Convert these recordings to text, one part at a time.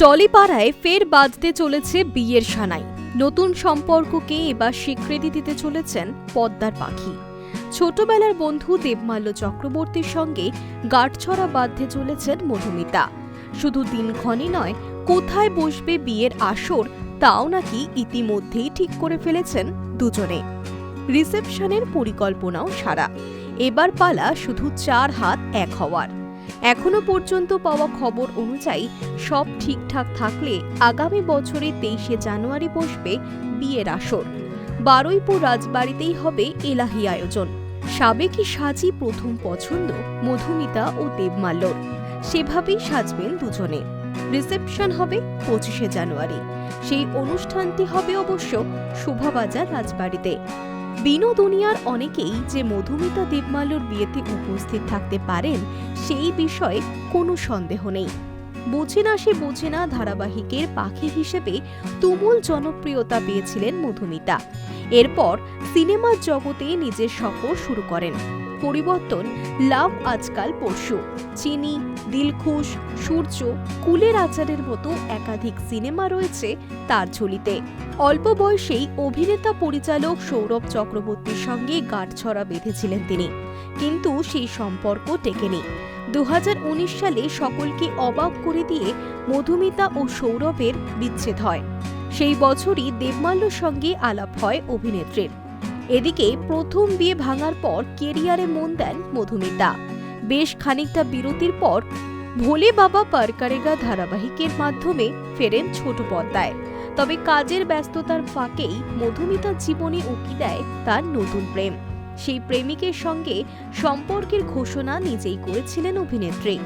টলিপাড়ায় ফের বাঁধতে চলেছে বিয়ের সানাই। নতুন সম্পর্ককে এবার স্বীকৃতি দিতে চলেছেন পদ্মার পাখি। ছোটবেলার বন্ধু দেবমাল্য চক্রবর্তীর সঙ্গে গাঁটছড়া বাঁধতে চলেছেন মধুমিতা। শুধু দিনক্ষণই নয়, কোথায় বসবে বিয়ের আসর তাও নাকি ইতিমধ্যেই ঠিক করে ফেলেছেন দুজনে। রিসেপশনের পরিকল্পনাও সারা। এবার পালা শুধু চার হাত এক হওয়ার। এখনও পর্যন্ত পাওয়া খবর অনুযায়ী সব ঠিকঠাক থাকলে আগামী বছরে তেইশে জানুয়ারি বসবে বিয়ের আসর। বারুইপুর রাজবাড়িতেই হবে এলাহি আয়োজন। সাবেকি সাজি প্রথম পছন্দ মধুমিতা ও দেবমাল্যর সেভাবেই সাজবেন দুজনে। রিসেপশন হবে পঁচিশে জানুয়ারি। সেই অনুষ্ঠানটি হবে অবশ্য শোভাবাজার রাজবাড়িতে। বিনোদুনিয়ার অনেকেই যে মধুমিতা দেবমাল্যর বিয়েতে উপস্থিত থাকতে পারেন, সেই বিষয়ে কোনো সন্দেহ নেই। বোঝে না সে বোঝে না ধারাবাহিকের পাখি হিসেবে তুমুল জনপ্রিয়তা পেয়েছিলেন মধুমিতা। এরপর সিনেমার জগতে নিজের সফর শুরু করেন। পরিবর্তন, লাভ আজকাল পরশু। চিনি, দিলখুশ, সূর্য কুলের আচারের মতো একাধিক সিনেমা রয়েছে তার ঝুলিতে। অল্প বয়সেই অভিনেতা পরিচালক সৌরভ চক্রবর্তীর সঙ্গে গাঁটছড়া বেঁধেছিলেন তিনি। কিন্তু সেই সম্পর্ক টেকেনি। দু হাজার উনিশ সালে সকলকে অবাক করে দিয়ে মধুমিতা ও সৌরভের বিচ্ছেদ হয়। সেই বছরই দেবমাল্যর সঙ্গে আলাপ হয় অভিনেত্রীর। এদিকে প্রথম বিয়ে ভাঙার পর কেরিয়ারে মন দেন মধুমিতা। বেশ খানিকটা বিরতির পর ভোলে বাবা পারকারেগা ধারাবাহিকের মাধ্যমে ফেরেন ছোট পর্দায়। তবে কাজের ব্যস্ততার ফাঁকেই মধুমিতা জীবনে উঁকি দেয় তার নতুন প্রেম। সেই প্রেমিকের সঙ্গে সম্পর্কের ঘোষণা নিজেই করেছিলেন অভিনেত্রী।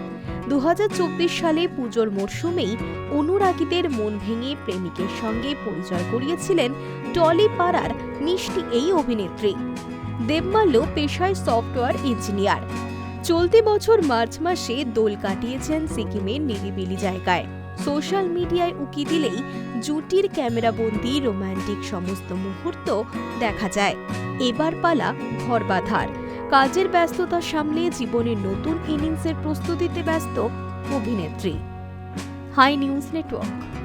দু হাজার চব্বিশ সালে পুজোর মরশুমেই অনুরাগীদের মন ভেঙে প্রেমিকের সঙ্গে পরিচয় করিয়েছিলেন টলি পাড়ার মিষ্টি এই অভিনেত্রী। দেবমাল্য পেশায় সফটওয়্যার ইঞ্জিনিয়ার। চলতি বছর মার্চ মাসে দোল কাটিয়েছেন সিকিমের নিরিবিলি জায়গায়। সোশ্যাল মিডিয়ায় উকি দিলেই জুটির ক্যামেরাবন্দি, রোমান্টিক সমস্ত মুহূর্ত দেখা যায়। এবার পালা ঘর বাঁধার। কাজের ব্যস্ততা সামলে জীবনের নতুন ইনিংসের প্রস্তুতিতে ব্যস্ত অভিনেত্রী। Hi news network.